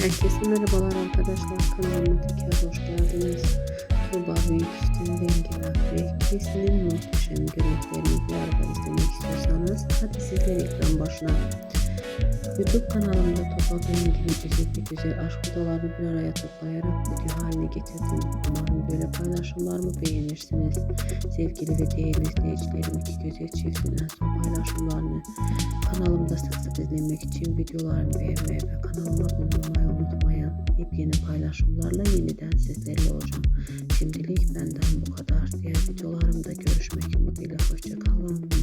Herkese merhabalar arkadaşlar. Kanalıma tekrar hoş geldiniz. Tuğba Büyüküstün Rengin Akre ikisinin muhteşem görüntülerini bir arada izlemek istiyorsanız hadi sizler ekran başına. YouTube kanalımda Tuğba Büyüküstün güzel aşk videolarını bir araya toplayarak video haline getirdim. Umarım böyle paylaşımlarımı beğenirsiniz. Sevgili ve değerli izleyicilerim iki güzel çiftin en son paylaşımlarını kanalımda sık sık izlemek için videolarımı beğenmeyi ve kanalıma abone olmayı unutmayın. Yepyeni paylaşımlarla yeniden sizlerle olacağım. Şimdilik benden bu kadar. Diğer videolarımda görüşmek umuduyla. Hoşçakalın.